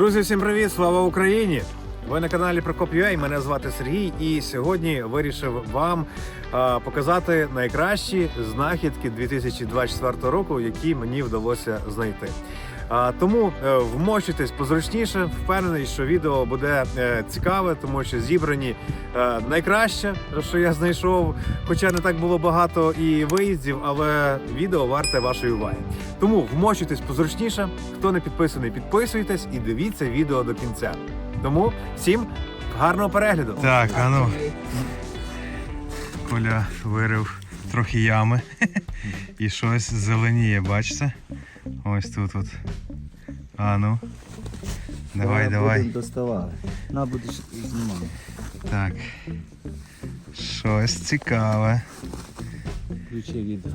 Друзі, всім привіт! Слава Україні! Ви на каналі Прокоп.ua, мене звати Сергій, і сьогодні вирішив вам показати найкращі знахідки 2024 року, які мені вдалося знайти. Тому е, вмощуйтесь позручніше. Впевнений, що відео буде е, цікаве, тому що зібрані е, найкраще, що я знайшов. Хоча не так було багато і виїздів, але відео варте вашої уваги. Тому вмощуйтесь позручніше. Хто не підписаний, підписуйтесь і дивіться відео до кінця. Тому всім гарного перегляду. Так, а ну. Коля вирив трохи ями і щось зеленіє, бачите? Ось тут от. А ну. Давай, Зараз давай. будемо доставали. На будеш знімати. Так. Щось цікаве. Включи відео.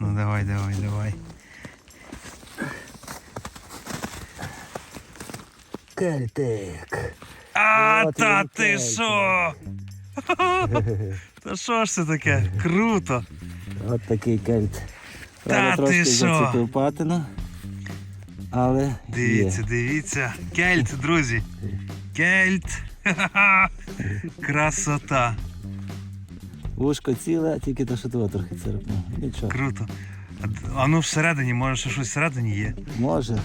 Ну давай, давай, давай. Кельтик. А, От та він ти кельтик. що? Та що ж це таке? Круто! От такий Та ти трошки що? зацепив патину. Але Дивіться, є. дивіться. Кельт, друзі. Кельт. Ха-ха-ха. Красота. Вушко ціле, тільки то, що того трохи царапнув. Нічого. Круто. А, д- а ну всередині, може ще щось всередині є. Може.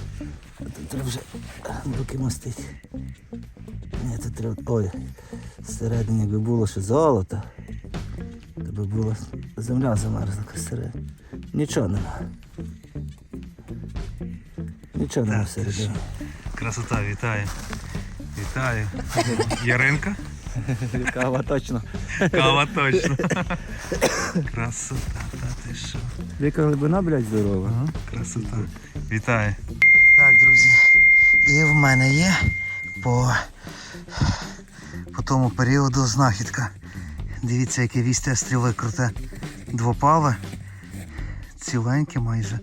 А тут треба вже руки мостити. Ні, тут треба. Ой, всередині якби було ще золото. То би була земля замерзла всередині. Нічого нема. Нічого нема всередині. Красота, вітаю. Вітаю. Яринка? Кава точно. Кава точно. Красота, та ти що? Яка глибина, блядь, здорова. Ага, красота. Вітаю. Так, друзі. І в мене є по, по тому періоду знахідка. Дивіться, яке вісте стріли круте. Двопале. Ціленьке майже.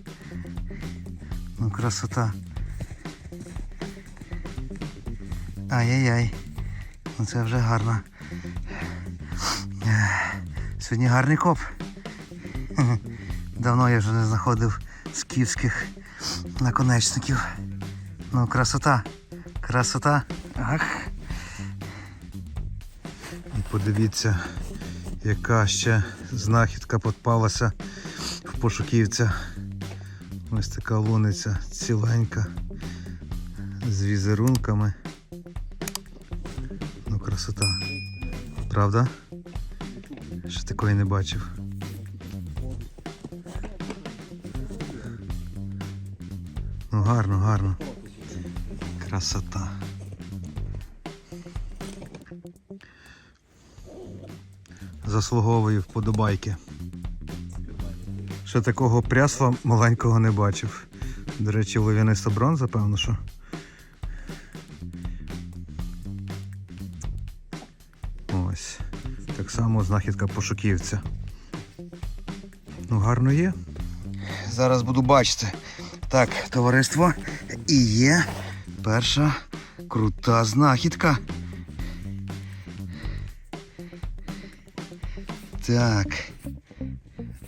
Ну, красота. Ай-яй-яй. Ну це вже гарно. Сьогодні гарний коп. Давно я вже не знаходив скіфських наконечників. Ну, красота. Красота. Ах. Подивіться, яка ще знахідка попалася в пошуківця. Ось така луниця ціленька. З візерунками. Ну, красота. Правда? Ще такої не бачив. Ну гарно, гарно. Красота. Заслуговую вподобайки. Ще такого прясла маленького не бачив. До речі, лов'яниста бронза, певно, що. Ось. Так само знахідка пошуківця. Ну, гарно є. Зараз буду бачити. Так, товариство, і є перша крута знахідка. Так.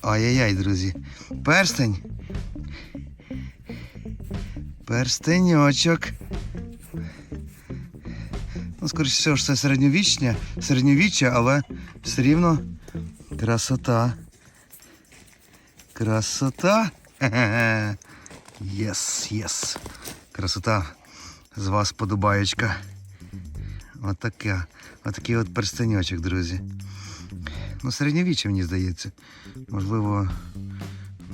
Ай-яй-яй, друзі. Перстень. Перстеньочок. Ну, скоріше всього, що це середньовічня, середньовіччя, але все рівно красота. Красота. Єс, єс. Красота. З вас подобаєчка. Отака. Отакий от перстеньочок, друзі. Ну, середньовіччя, мені здається. Можливо,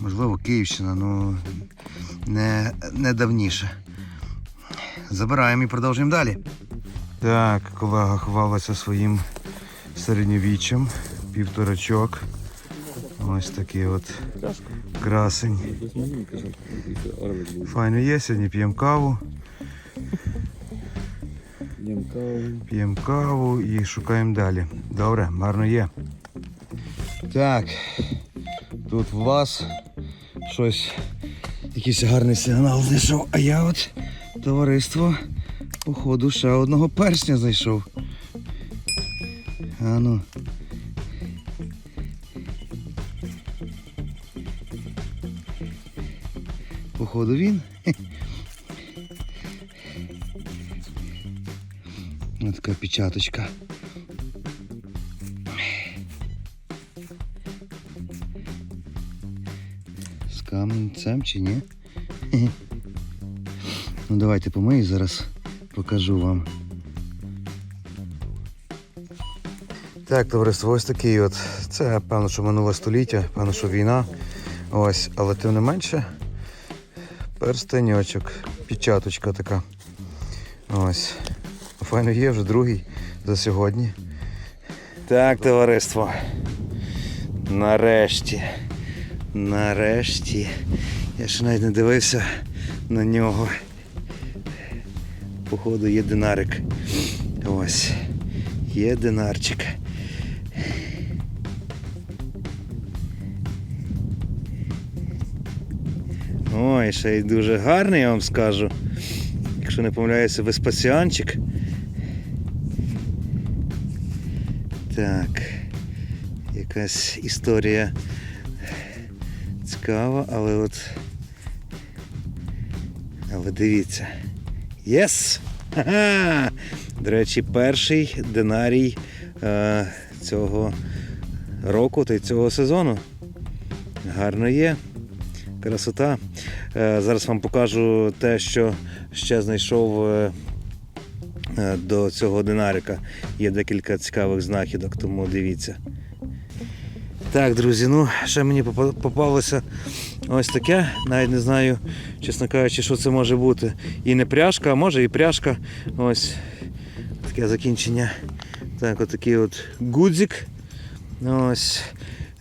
можливо, Київщина, ну не, не давніше. Забираємо і продовжуємо далі. Так, колега хвалиться своїм середньовіччям. Півторачок. Ось такий от красень. Файно є, сьогодні п'ємо каву. П'ємо каву і шукаємо далі. Добре, гарно є. Так, тут в вас щось, якийсь гарний сигнал знайшов, а я от товариство, походу, ще одного персня знайшов. А ну. Походу він. Ось така печаточка. З каменцем чи ні? Ну давайте помию зараз покажу вам. Так, товариство, ось такий от. Це певно, що минуле століття, певно, що війна. Ось, але тим не менше. Перстеньочок, печаточка така. Ось. Файно є вже другий за сьогодні. Так, товариство. Нарешті. Нарешті. Я ще навіть не дивився на нього. Походу є динарик. Ось. Є динарчик. Ой, ще й дуже гарний, я вам скажу. Якщо не помиляюся, Веспасіанчик. Так. Якась історія цікава, але от. Але дивіться. Єс! Ха-ха! До речі, перший динарій е, цього року та й цього сезону. Гарно є. Красота. Е, зараз вам покажу те, що ще знайшов е, е, до цього динарика. Є декілька цікавих знахідок, тому дивіться. Так, друзі, ну ще мені попалося ось таке. Навіть не знаю, чесно кажучи, що це може бути. І не пряжка, а може і пряжка. Ось таке закінчення. Так, отакий от гудзик. Ось.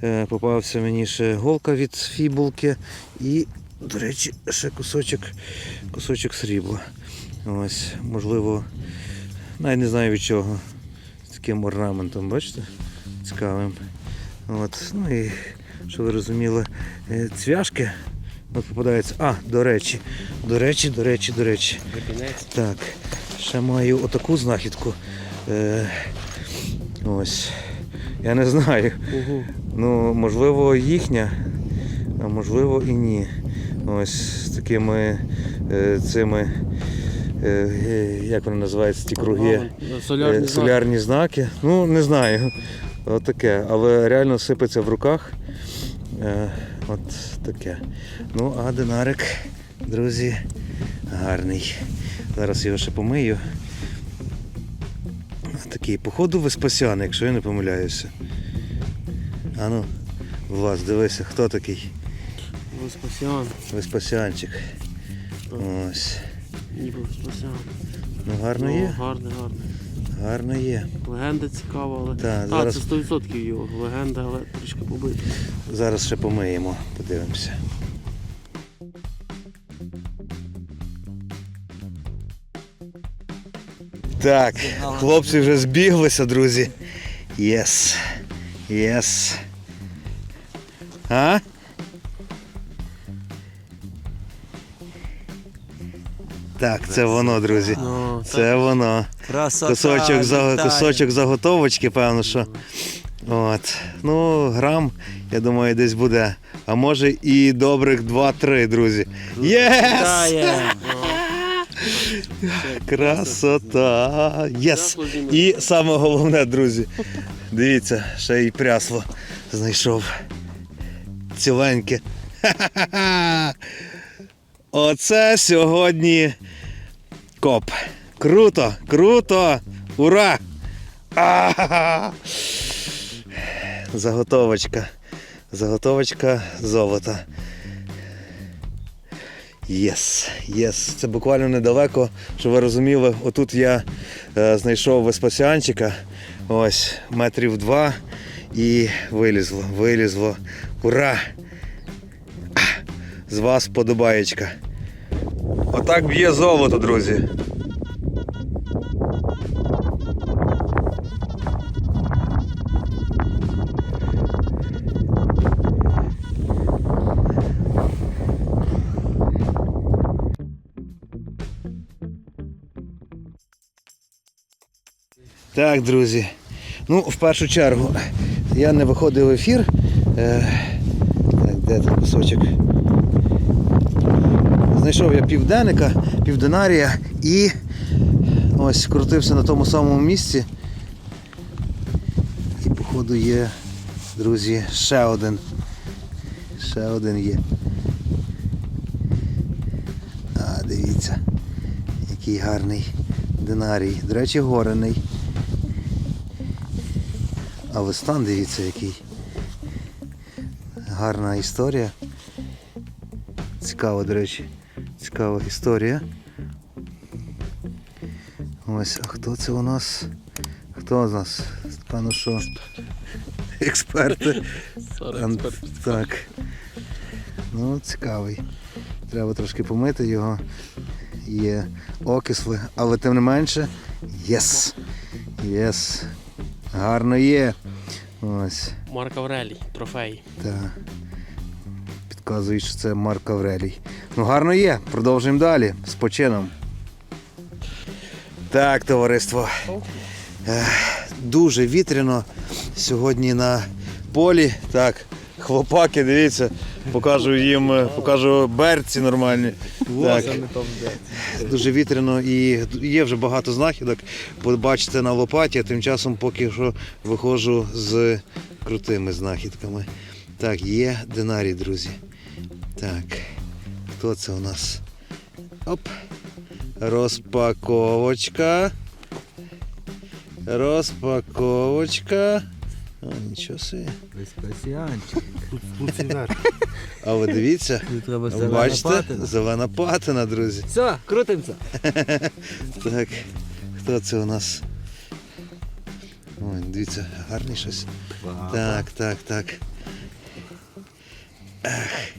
Е, Попався мені ще голка від фібулки і, до речі, ще кусочок, кусочок срібла. Ось, можливо, навіть не знаю від чого. З таким орнаментом, бачите? Цікавим. От, ну і що ви розуміли, е, цвяшки от попадаються. А, до речі, до речі, до речі, до речі. Так, ще маю отаку знахідку. Е, ось. Я не знаю. Ну, можливо, їхня, а можливо і ні. Ось з такими е, цими, е, як вони називаються, ті круги. Солярні Е, солярні знаки. Ну, не знаю. Отаке. Але реально сипеться в руках. Е, От таке. Ну, а динарик, друзі, гарний. Зараз його ще помию. Такий, походу, Веспасян, якщо я не помиляюся. А ну, Влас, дивися, хто такий? Веспасіан. Веспасянчик. Ось. Ніби Веспасіан. Ну гарно Ну, є. Гарний, гарний. Гарно є. Легенда цікава, але. Так, Так, зараз- це 100% його. Легенда, але трішки побита. Зараз ще помиємо, подивимося. Так, хлопці вже збіглися, друзі. Єс. Єс. А? Так, це воно, друзі. Ну. Це воно. Красота, Кусочок, за, вітаю. кусочок заготовочки, певно, що. От. Ну, грам, я думаю, десь буде. А може і добрих 2-3, друзі. Єс! Вітає. Красота! Єс! І саме головне, друзі. Дивіться, ще й прясло знайшов. Ціленьке. Ха-ха-ха! Оце сьогодні коп. Круто, круто! Ура! А-ха-ха! Заготовочка. Заготовочка золота. Єс, єс. Це буквально недалеко, щоб ви розуміли. Отут я е, знайшов Веспасіанчика. Ось, метрів два. І вилізло, вилізло. Ура! З вас подобаєчка. Отак б'є золото, друзі. Так, друзі. Ну, в першу чергу, я не виходив в ефір. Е, так, де там кусочок? Знайшов я південника, південарія і Ось крутився на тому самому місці. І походу є, друзі, ще один. Ще один є. А, дивіться, який гарний динарій. До речі, горений. Але стан дивіться який. Гарна історія. Цікава, до речі, цікава історія. Ось, а хто це у нас? Хто з нас? Певно, що експерти. Ан- Так. Ну, цікавий. Треба трошки помити його. Є окисли, але тим не менше. Єс! Єс! Гарно є. Ось. Марк Аврелій, трофей. Так. Підказують, що це Марк Аврелій. Ну, гарно є. Продовжуємо далі. З почином. Так, товариство. Дуже вітряно сьогодні на полі. Так, хлопаки, дивіться, покажу їм, е, покажу берці нормальні. Так. Дуже вітряно і є вже багато знахідок. Побачите на лопаті, а тим часом поки що виходжу з крутими знахідками. Так, є динарій, друзі. Так, хто це у нас? Оп. Розпаковочка. Розпаковочка. О, нічого собі. А ви дивіться, треба ви зелена бачите? патина. Зелена патина, друзі. Все, крутимося. Так, хто це у нас? Ой, дивіться, гарний щось. Так, так, так. Ех.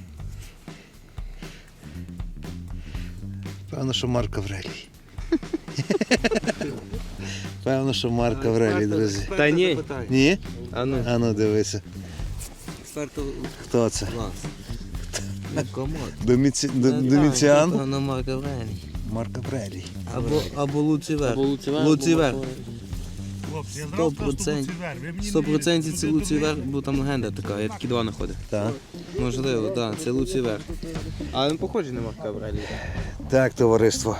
Певно, що Марк Аврелій. Певно, що Марк Аврелій, друзі. Та ні. Ні? Ану. Ану, ну дивися. Хто це? Ну. Доміці... Доміціан? Воно Марк Аврелій. Марк Аврелій. Або, або Луцівер. Або Луцівер, Луцівер. Хлопці, я Сто зразу просто процентів. Луцівер. Ви мені Сто не процентів це туди Луцівер, бо там легенда така, я такі два знаходив. Так. Можливо, так, це Луцівер. Але він похожий на Марка Аврелія. Так, товариство.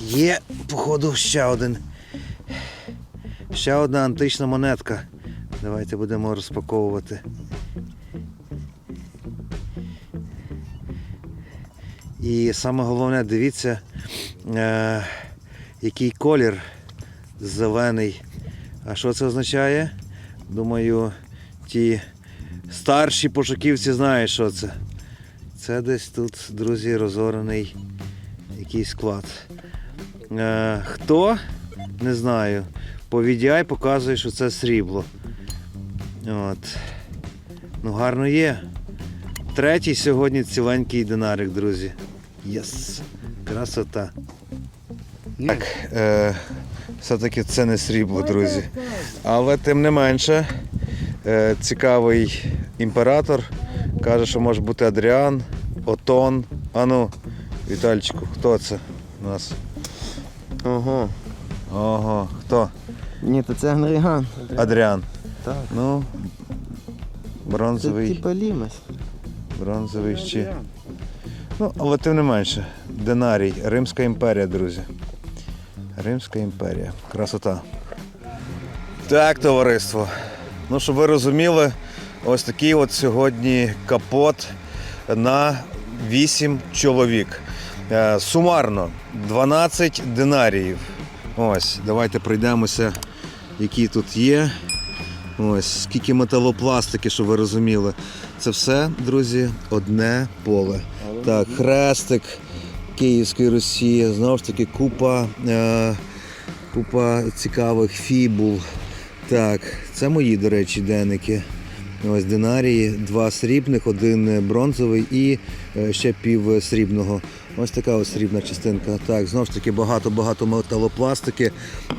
Є, походу, ще один. Ще одна антична монетка. Давайте будемо розпаковувати. І саме головне, дивіться, е, який колір зелений. А що це означає? Думаю, ті старші пошуківці знають, що це. Це десь тут, друзі, розорений якийсь склад. Е, хто? Не знаю. По VDI показує, що це срібло. От. Ну, гарно є. Третій сьогодні ціленький динарик, друзі. Єс! Красота. Так, е, все-таки це не срібло, друзі. Але тим не менше, е, цікавий імператор. Каже, що може бути Адріан, Отон. Ану, Вітальчику, хто це у нас? Ого. Ого, хто? Ні, то це Генріган. Адріан. Так. Ну, Це бронзовий, типа Лімес. бронзовий ще. Ну, але тим не менше. Динарій, Римська імперія, друзі. Римська імперія. Красота. Так, товариство. Ну, щоб ви розуміли, ось такий от сьогодні капот на 8 чоловік. Е, Сумарно 12 динаріїв. Ось, давайте пройдемося, які тут є. Ось, скільки металопластики, щоб ви розуміли. Це все, друзі, одне поле. Так, хрестик Київської Росії, знову ж таки, купа, е, купа цікавих фібул. Так, це мої, до речі, денники. Ось динарії, два срібних, один бронзовий і е, ще пів срібного. Ось така ось срібна частинка. Так, знову ж таки багато-багато металопластики.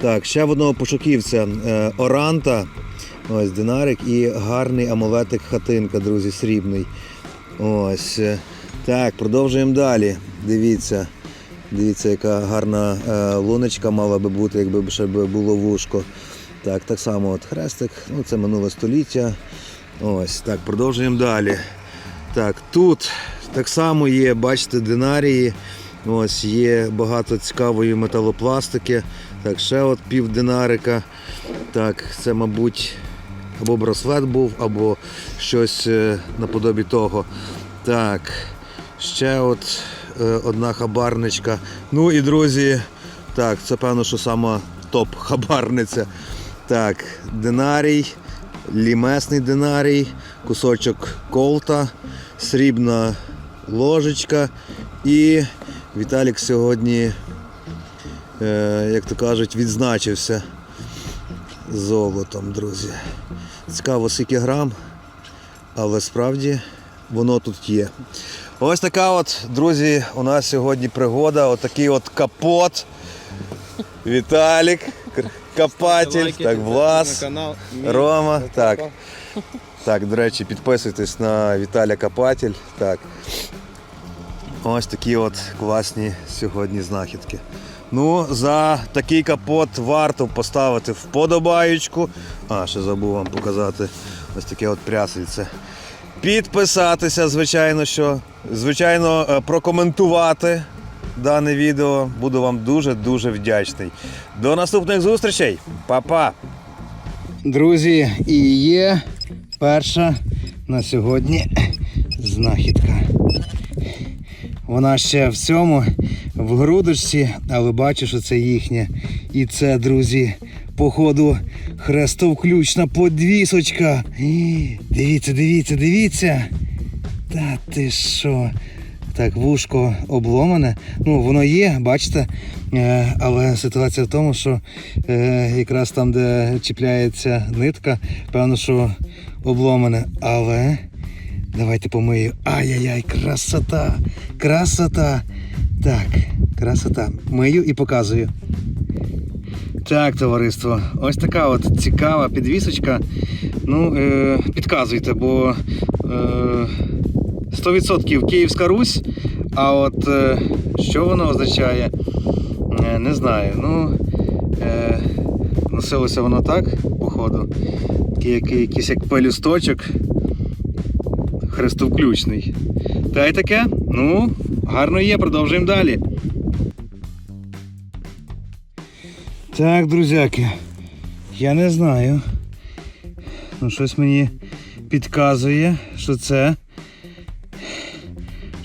Так, ще в одного пошуківця е, Оранта. Ось динарик і гарний амулетик хатинка, друзі, срібний. Ось. Так, продовжуємо далі. Дивіться. Дивіться, яка гарна е, луночка мала би бути, якби ще було вушко. Так, так само от хрестик, ну це минуле століття. Ось, так, продовжуємо далі. Так, тут так само є, бачите, динарії. Ось є багато цікавої металопластики. Так, ще от пів динарика. Так, це, мабуть, або браслет був, або щось е, наподобі того. Так, ще от е, одна хабарничка. Ну і друзі, так, це певно, що сама топ-хабарниця. Так, динарій, лімесний динарій, кусочок колта, срібна ложечка. І Віталік сьогодні, е, як то кажуть, відзначився золотом, друзі. Цікаво, скільки грам, але справді воно тут є. Ось така от, друзі, у нас сьогодні пригода. Отакий от капот. Віталік, копатель, так, Влас, Рома. Так. Так, до речі, підписуйтесь на Віталя Копатель. Так. Ось такі от класні сьогодні знахідки. Ну, за такий капот варто поставити вподобаючку. А, ще забув вам показати ось таке от прясельце. Підписатися, звичайно, що. Звичайно, е, прокоментувати дане відео. Буду вам дуже-дуже вдячний. До наступних зустрічей. Па-па! Друзі, і є перша на сьогодні знахідка. Вона ще в цьому, в грудочці, але бачу, що це їхня. І це, друзі, походу, хрестовключна подвісочка. Дивіться, дивіться, дивіться. Та ти що? Так, вушко обломане. Ну, воно є, бачите. Е, але ситуація в тому, що е, якраз там, де чіпляється нитка, певно, що обломане. Але давайте помию. Ай-яй-яй, красота! Красота! Так, красота. Мию і показую. Так, товариство, ось така от цікава підвісочка. Ну, е, підказуйте, бо 100% Київська Русь. А от е, що воно означає, е, не знаю. Ну, е, носилося воно так, походу. Який- якийсь як пелюсточок хрестовключний. Та й таке. Ну, гарно є, продовжуємо далі. Так, друзяки, я не знаю. Ну, щось мені підказує, що це.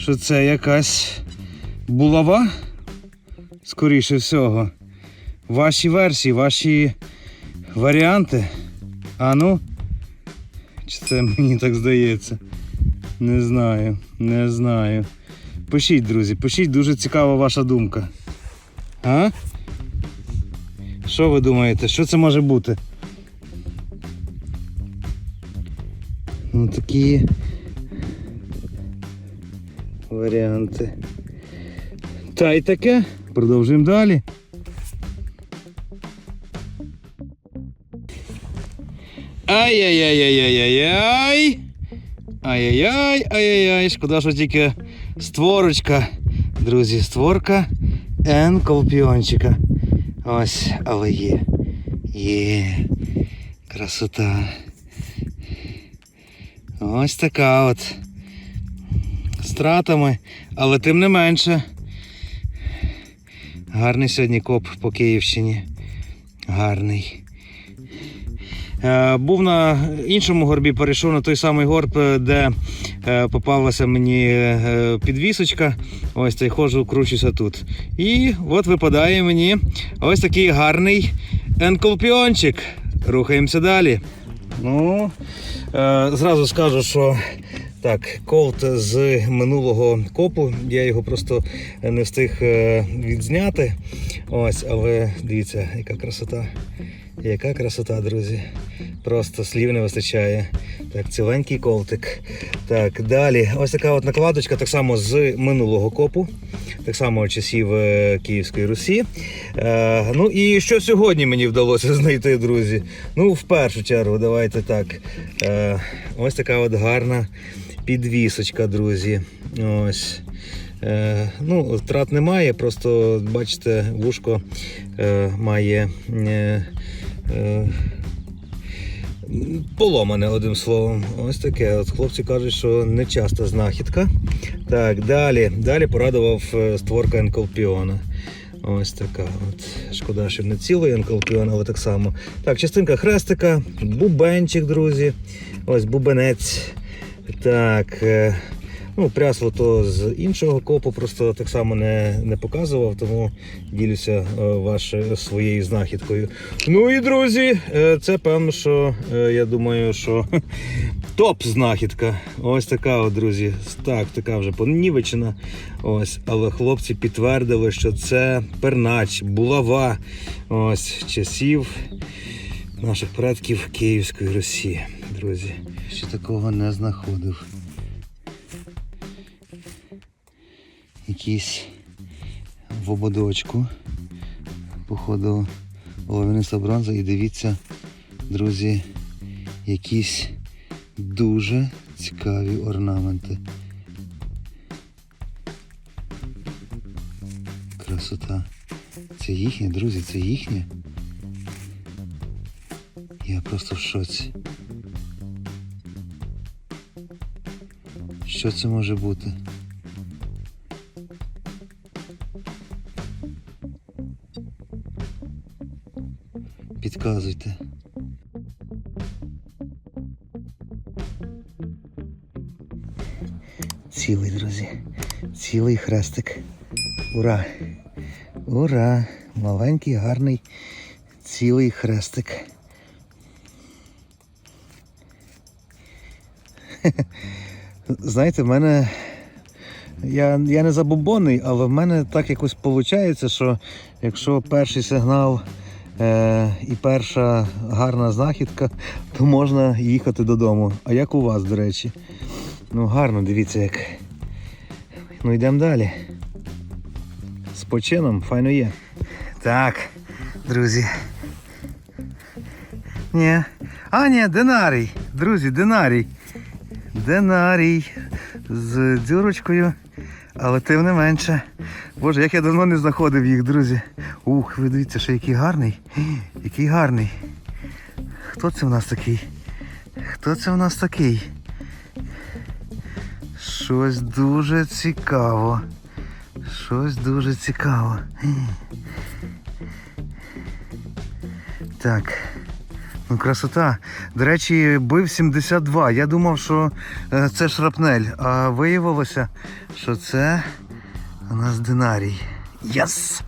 Що це якась булава. Скоріше всього. Ваші версії, ваші варіанти. А ну? Чи це мені так здається? Не знаю, не знаю. Пишіть, друзі, пишіть, дуже цікава ваша думка. А? Що ви думаєте? Що це може бути? Ну такі варіанти. Та й таке. Продовжуємо далі. Ай-яй-яй-яй-яй-яй. Ай-яй-яй, ай-яй-яй. Шкода, що тільки створочка. Друзі, створка Н колпіончика. Ось, але є. Є. Красота. Ось така от. З тратами, але тим не менше. Гарний сьогодні коп по Київщині. Гарний. Е, Був на іншому горбі, перейшов на той самий горб, е, де е, попалася мені підвісочка. Ось цей ходжу, кручуся тут. І от випадає мені ось такий гарний енколпіончик. Рухаємося далі. Ну, зразу скажу, що так, колт з минулого копу. Я його просто не встиг е, відзняти. Ось, але дивіться, яка красота. Яка красота, друзі. Просто слів не вистачає. Так, ціленький колтик. Так, далі. Ось така от накладочка, так само з минулого копу, так само часів е, Київської Русі. Е, ну і що сьогодні мені вдалося знайти, друзі? Ну, в першу чергу, давайте так. Е, ось така от гарна підвісочка, друзі. Ось. Е, ну, втрат немає, просто бачите, вушко е, має. Е, е, поломане одним словом. Ось таке. От хлопці кажуть, що не часто знахідка. Так, далі. Далі порадував е, створка енколпіона. Ось така. От. Шкода, що не цілий енколпіон, але так само. Так, частинка хрестика, бубенчик, друзі. Ось бубенець. Так. е, Ну, прясло то з іншого копу, просто так само не, не показував, тому ділюся е, ваш, своєю знахідкою. Ну і друзі, е, це певно, що е, я думаю, що топ знахідка. Ось така, от, друзі. Так, така вже понівечена. Ось, але хлопці підтвердили, що це пернач, булава ось часів наших предків Київської Росії. Друзі, ще такого не знаходив. Якісь в ободочку. Походу, олов'яниста бронза. І дивіться, друзі, якісь дуже цікаві орнаменти. Красота. Це їхнє, друзі, це їхнє. Я просто в шоці. Що це може бути? Підказуйте. Цілий, друзі. Цілий хрестик. Ура! Ура! Маленький, гарний, цілий хрестик. Знаєте, в мене. Я, я не забобонний, але в мене так якось виходить, що якщо перший сигнал е, і перша гарна знахідка, то можна їхати додому. А як у вас, до речі? Ну, гарно, дивіться як. Ну йдемо далі. З почином, файно є. Так, друзі. Ні. А, ні, динарій. Друзі, динарій. Динарій. З дзюрочкою, але тим не менше. Боже, як я давно не знаходив їх, друзі. Ух, ви дивіться, що який гарний. Який гарний. Хто це в нас такий? Хто це в нас такий? Щось дуже цікаво. Щось дуже цікаво. Так. Ну, красота. До речі, бив 72. Я думав, що е, це шрапнель, а виявилося, що це у нас динарій. Єс!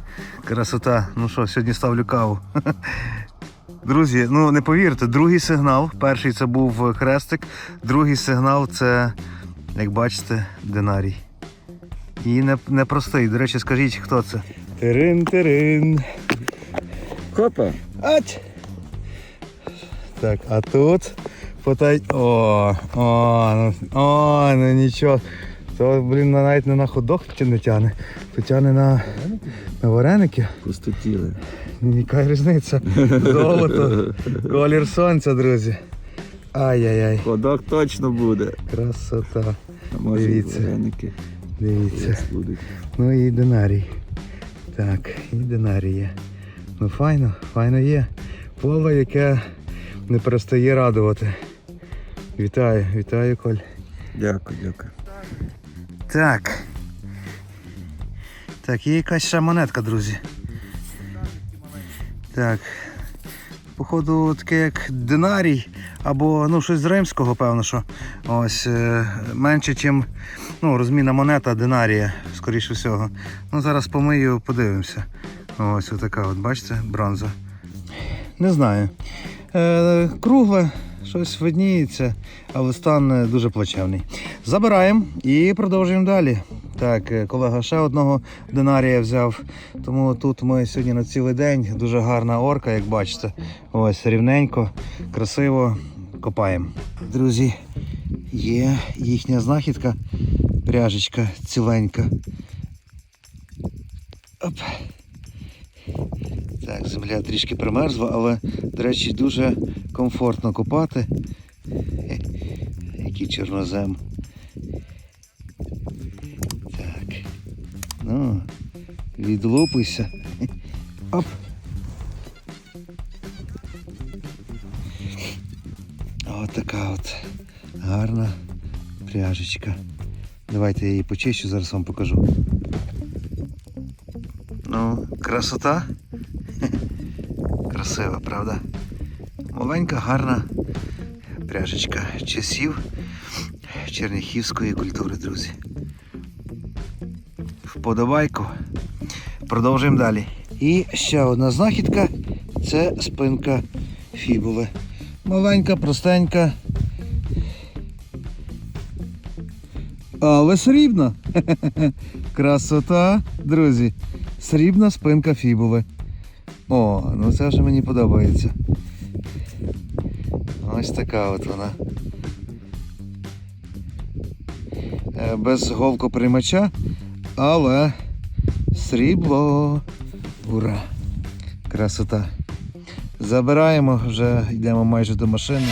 Красота. Ну що, сьогодні ставлю каву. Друзі, ну не повірте, другий сигнал. Перший це був хрестик, другий сигнал це, як бачите, динарій. І не, непростий. До речі, скажіть, хто це? Тирин-тирин. Хопа. Ать! Так, а тут потай. О, о, ну, о, ну нічого. То, блін, навіть не на ходок чи не тяне. То тяне на, на вареники. Пустотіли. Яка різниця? Золото, колір сонця, друзі. Ай-яй-яй, Ходок точно буде. красота. А може Дивіться. вареники Дивіться. Ну і динарій. Так, і динарій є. Ну файно, файно є. Поле, яке не перестає радувати. Вітаю, вітаю, Коль. Дякую, дякую. Так. Так, є якась ще монетка, друзі. Так. Походу, таке як динарій, або ну, щось з римського, певно, що. Ось е, менше, ніж ну, розмінна монета динарія, скоріше всього. Ну, зараз помию, подивимося. Ось отака, от, бачите, бронза. Не знаю. Е, кругле, щось видніється, але стан е, дуже плачевний. Забираємо і продовжуємо далі. Так, е, колега ще одного динарія взяв. Тому тут ми сьогодні на цілий день. Дуже гарна орка, як бачите. Ось рівненько, красиво копаємо. Друзі, є їхня знахідка, пряжечка ціленька. Оп. Так, земля трішки примерзла, але, до речі, дуже комфортно копати. Який чорнозем. Так. Ну, відлупуйся. Хе. Оп. От така от гарна пряжечка. Давайте я її почищу, зараз вам покажу. Красота. Красива, правда? Маленька, гарна пряжечка часів черніхівської культури, друзі. Вподобайку. Продовжуємо далі. І ще одна знахідка це спинка фібули. Маленька, простенька. Але срібна. Красота, друзі. Срібна спинка фібули. О, ну це вже мені подобається. Ось така от вона. Е, Без голкоприймача, але срібло. Ура! Красота. Забираємо, вже йдемо майже до машини.